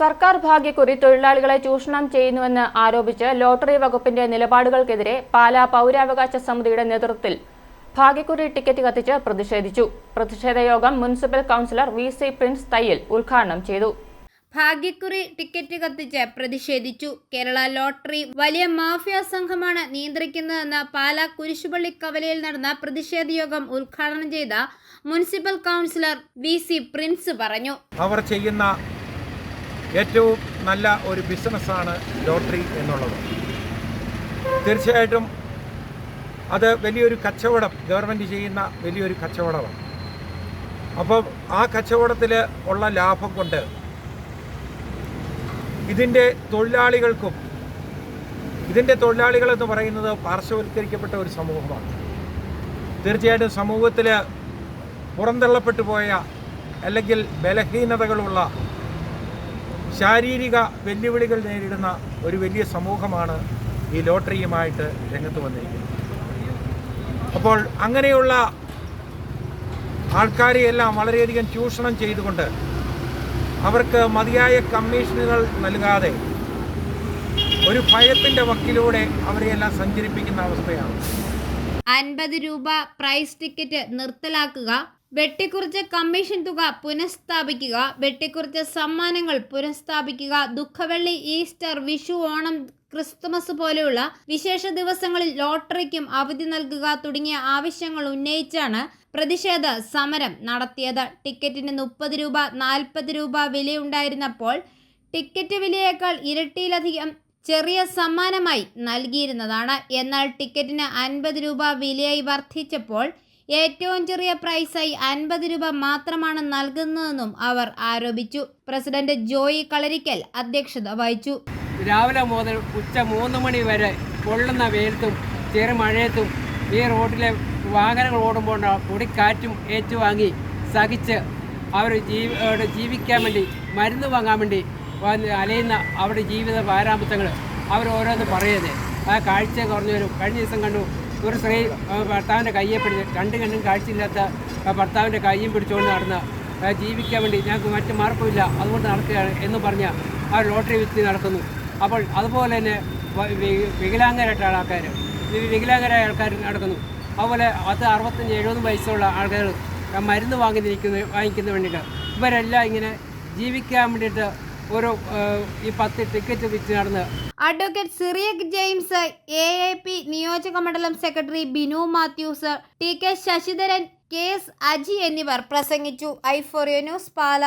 സർക്കാർ ഭാഗ്യക്കുറി തൊഴിലാളികളെ ചൂഷണം ചെയ്യുന്നുവെന്ന് ആരോപിച്ച് ലോട്ടറി വകുപ്പിന്റെ നിലപാടുകൾക്കെതിരെ പാലാ പൗരാവകാശ സമിതിയുടെ നേതൃത്വത്തിൽ ഭാഗ്യക്കുറി ടിക്കറ്റ് കത്തിച്ച് പ്രതിഷേധിച്ചു. പ്രതിഷേധ യോഗം municipal councillor V C Prince Thayyil ഉദ്ഘാടനം ചെയ്തു. ഭാഗ്യക്കുറി ടിക്കറ്റ് കത്തിച്ച് പ്രതിഷേധിച്ചു. കേരള ലോട്ടറി വലിയ മാഫിയ സംഘമാണ് നിയന്ത്രിക്കുന്നതെന്ന് പാലാ കുരിശുപള്ളി കവലയിൽ നടന്ന പ്രതിഷേധ യോഗം ഉദ്ഘാടനം ചെയ്ത municipal councillor V C Prince പറഞ്ഞു. അവർ ചെയ്യുന്ന ഏറ്റവും നല്ല ഒരു ബിസിനസ്സാണ് ലോട്ടറി എന്നുള്ളത്. തീർച്ചയായിട്ടും അത് വലിയൊരു കച്ചവടം ഗവൺമെന്റ് ചെയ്യുന്ന വലിയൊരു കച്ചവടമാണ്. അപ്പോൾ ആ കച്ചവടത്തിൽ ഉള്ള ലാഭം കൊണ്ട് ഇതിന്റെ തൊഴിലാളികൾക്കും ഇതിന്റെ തൊഴിലാളികൾ എന്ന് പറയുന്നത് പാർശ്വവൽക്കരിക്കപ്പെട്ട ഒരു സമൂഹമാണ്. തീർച്ചയായിട്ടും സമൂഹത്തിൽ പുറന്തള്ളപ്പെട്ടു പോയ അല്ലെങ്കിൽ ബലഹീനതകളുള്ള ശാരീരിക വെല്ലുവിളികൾ നേരിടുന്ന ഒരു വലിയ സമൂഹമാണ് ഈ ലോട്ടറിയുമായിട്ട് രംഗത്ത് വന്നിരിക്കുന്നത്. അപ്പോൾ അങ്ങനെയുള്ള ആൾക്കാരെ ആൾക്കാരെയെല്ലാം വളരെയധികം ചൂഷണം ചെയ്തുകൊണ്ട് അവർക്ക് മതിയായ കമ്മീഷനുകൾ നൽകാതെ ഒരു ഭയത്തിന്റെ വക്കിലൂടെ അവരെയെല്ലാം സഞ്ചരിപ്പിക്കുന്ന അവസ്ഥയാണ്. അൻപത് രൂപ പ്രൈസ് ടിക്കറ്റ് നിർത്തലാക്കുക വെട്ടിക്കുറിച്ച കമ്മീഷൻ തുക പുനഃസ്ഥാപിക്കുക വെട്ടിക്കുറിച്ച സമ്മാനങ്ങൾ പുനഃസ്ഥാപിക്കുക ദുഃഖവെള്ളി ഈസ്റ്റർ വിഷു ഓണം ക്രിസ്തുമസ് പോലെയുള്ള വിശേഷ ദിവസങ്ങളിൽ ലോട്ടറിക്കും അവധി നൽകുക തുടങ്ങിയ ആവശ്യങ്ങൾ ഉന്നയിച്ചാണ് പ്രതിഷേധ സമരം നടത്തിയത്. ടിക്കറ്റിന് മുപ്പത് രൂപ നാൽപ്പത് രൂപ വിലയുണ്ടായിരുന്നപ്പോൾ ടിക്കറ്റ് വിലയേക്കാൾ ഇരട്ടിയിലധികം ചെറിയ സമ്മാനമായി നൽകിയിരുന്നതാണ്. എന്നാൽ ടിക്കറ്റിന് അൻപത് രൂപ വിലയായി വർദ്ധിച്ചപ്പോൾ ഏറ്റവും ചെറിയ പ്രൈസായി അൻപത് രൂപ മാത്രമാണ് നൽകുന്നതെന്നും അവർ ആരോപിച്ചു. പ്രസിഡന്റ് ജോയി കളരിക്കൽ അധ്യക്ഷത വഹിച്ചു. രാവിലെ മുതൽ ഉച്ച മൂന്ന് മണി വരെ പൊള്ളുന്ന വെയിലത്തും ചെറുമഴയത്തും ഈ റോഡിലെ വാഹനങ്ങൾ ഓടുമ്പോൾ പൊടിക്കാറ്റും ഏറ്റുവാങ്ങി സഹിച്ച് അവർ ജീവി ജീവിക്കാൻ വേണ്ടി മരുന്ന് വാങ്ങാൻ വേണ്ടി അലയുന്ന അവരുടെ ജീവിത പാരാമത്തങ്ങൾ അവർ ഓരോന്ന് പറയുന്നത്. ആ കാഴ്ച കുറഞ്ഞു വരും കഴിഞ്ഞ ദിവസം കണ്ടു. ഒരു സ്ത്രീ ഭർത്താവിന്റെ കയ്യെ പിടിച്ച് രണ്ട് കണ്ണും കാഴ്ചയില്ലാത്ത ഭർത്താവിന്റെ കയ്യും പിടിച്ചുകൊണ്ട് നടന്ന് ജീവിക്കാൻ വേണ്ടി ഞങ്ങൾക്ക് മറ്റു മാർഗമില്ല അതുകൊണ്ട് നടക്കുകയാണ് എന്ന് പറഞ്ഞ ആ ലോട്ടറി വിത്തി നടക്കുന്നു. അപ്പോൾ അതുപോലെ തന്നെ വികലാംഗരായിട്ടുള്ള ആൾക്കാർ വികലാംഗരായ ആൾക്കാർ നടക്കുന്നു. അതുപോലെ അത് അറുപത്തഞ്ച് എഴുപത് വയസ്സുള്ള ആൾക്കാർ മരുന്ന് വാങ്ങി നിൽക്കുന്ന വാങ്ങിക്കുന്ന വേണ്ടിയിട്ട് ഇവരെല്ലാം ഇങ്ങനെ ജീവിക്കാൻ വേണ്ടിയിട്ട് ഒരു ഈ പത്ത് ടിക്കറ്റ് വിറ്റ് നടന്ന്. Advocate Cyriac James A A P നിയോജക മണ്ഡലം secretary Binu Mathews T K Sasidharan K S Aji എന്നിവർ പ്രസംഗിച്ചു. ഐഫോറിയോ ന്യൂസ് പാല.